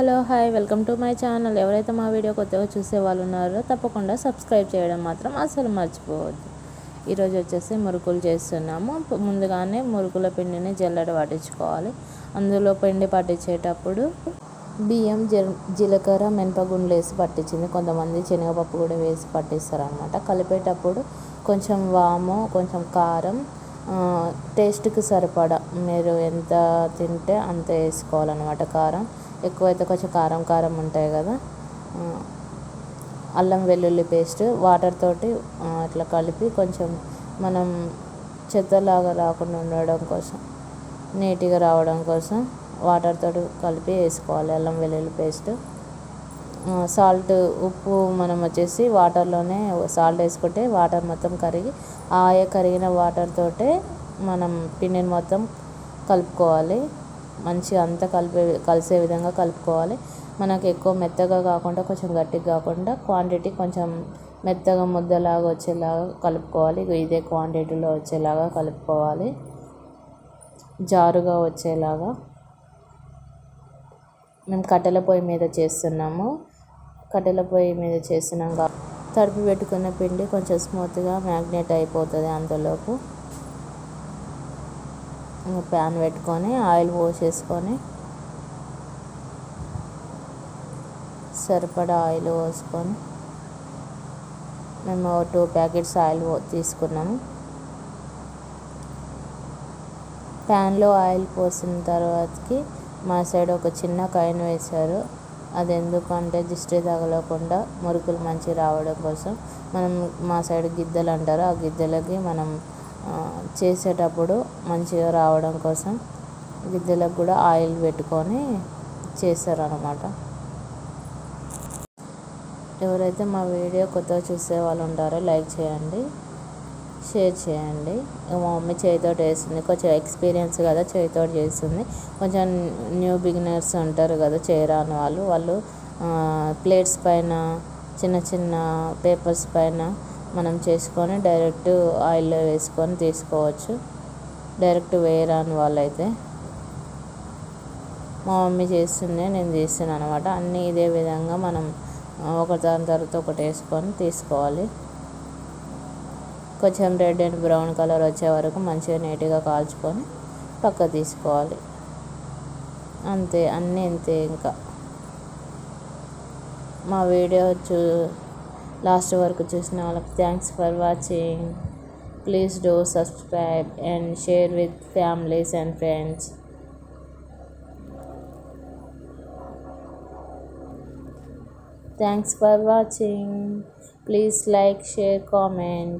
Hello hi welcome to my channel. ఎవరైతే మా video కొత్తగా చూసే వాళ్ళు ఉన్నారో తప్పకుండా సబ్స్క్రైబ్ చేయడం మాత్రం అసలు మర్చిపోవద్దు. ఈరోజు వచ్చేసి మురుకులు చేస్తున్నాము. ముందుగానే మురుకుల పిండిని జల్లడ పట్టించుకోవాలి. అందులో పిండి పట్టించేటప్పుడు బియ్యం జీలకర్ర మినపగుండ్లు వేసి పట్టించింది. కొంతమంది శనగపప్పు కూడా వేసి పట్టిస్తారు అనమాట కలిపేటప్పుడు కొంచెం వాము కొంచెం కారం టేస్ట్కి సరిపడా. మీరు ఎంత తింటే అంత వేసుకోవాలన్నమాట కారం. ఎక్కువైతే కొంచెం కారం కారం ఉంటాయి కదా. అల్లం వెల్లుల్లి పేస్ట్ వాటర్ తోటి అట్లా కలిపి కొంచెం మనం చెత్తలాగా రాకుండా ఉండడం కోసం నీట్గా రావడం కోసం వాటర్ తోటి కలిపి వేసుకోవాలి అల్లం వెల్లుల్లి పేస్ట్. సాల్ట్ ఉప్పు మనం వచ్చేసి వాటర్లోనే సాల్ట్ వేసుకుంటే వాటర్ మొత్తం కరిగి ఆయ కరిగిన వాటర్ తోటే మనం పిండిని మొత్తం కలుపుకోవాలి. మంచిగా అంతా కలిపే కలిసే విధంగా కలుపుకోవాలి. మనకు ఎక్కువ మెత్తగా కాకుండా కొంచెం గట్టిగా కాకుండా క్వాంటిటీ కొంచెం మెత్తగా ముద్దలాగా వచ్చేలాగా కలుపుకోవాలి. ఇదే క్వాంటిటీలో వచ్చేలాగా కలుపుకోవాలి. జారుగా వచ్చేలాగా మేము కట్టెల పొయ్యి మీద చేస్తున్నాము. కట్టెల పొయ్యి మీద చేసినాం తడిపి పెట్టుకున్న పిండి కొంచెం స్మూత్గా మ్యాగ్నెట్ అయిపోతుంది అంతలోపు ప్యాన్ పెట్టుకొని ఆయిల్ పోసేసుకొని సరిపడా ఆయిల్ పోసుకొని మేము టూ ప్యాకెట్స్ ఆయిల్ తీసుకున్నాము. ప్యాన్లో ఆయిల్ పోసిన తర్వాతకి మా సైడ్ ఒక చిన్న కాయిన్ వేశారు. అది ఎందుకంటే దిష్టి తగలకుండా మురుకులు మంచి రావడం కోసం. మనం మా సైడ్ గిద్దలు అంటారు. ఆ గిద్దెలకి మనం చేసేటప్పుడు మంచిగా రావడం కోసం గిద్దెలకు కూడా ఆయిల్ పెట్టుకొని చేస్తారనమాట ఎవరైతే మా వీడియో కొత్తగా చూసే వాళ్ళు ఉంటారో లైక్ చేయండి షేర్ చేయండి. మా మమ్మీ చేతితో చేస్తుంది. కొంచెం ఎక్స్పీరియన్స్ కదా చేతితో చేస్తుంది. కొంచెం న్యూ బిగినర్స్ ఉంటారు కదా చేయరాని వాళ్ళు వాళ్ళు ప్లేట్స్ పైన చిన్న చిన్న పేపర్స్ పైన మనం చేసుకొని డైరెక్ట్ ఆయిల్లో వేసుకొని తీసుకోవచ్చు. డైరెక్ట్ వేయరాని వాళ్ళైతే మా మమ్మీ చేస్తుంది నేను చేస్తున్నాను అనమాట అన్నీ ఇదే విధంగా మనం ఒక దాని తర్వాత ఒకటి వేసుకొని తీసుకోవాలి. కొంచెం రెడ్ అండ్ బ్రౌన్ కలర్ వచ్చే వరకు మంచిగా నీట్గా కాల్చుకొని పక్క తీసుకోవాలి. అంతే అన్నీ అంతే ఇంకా. మా వీడియో చూ లాస్ట్ వరకు చూసిన వాళ్ళకి thanks for watching please do subscribe and share with families and friends thanks for watching please like share comment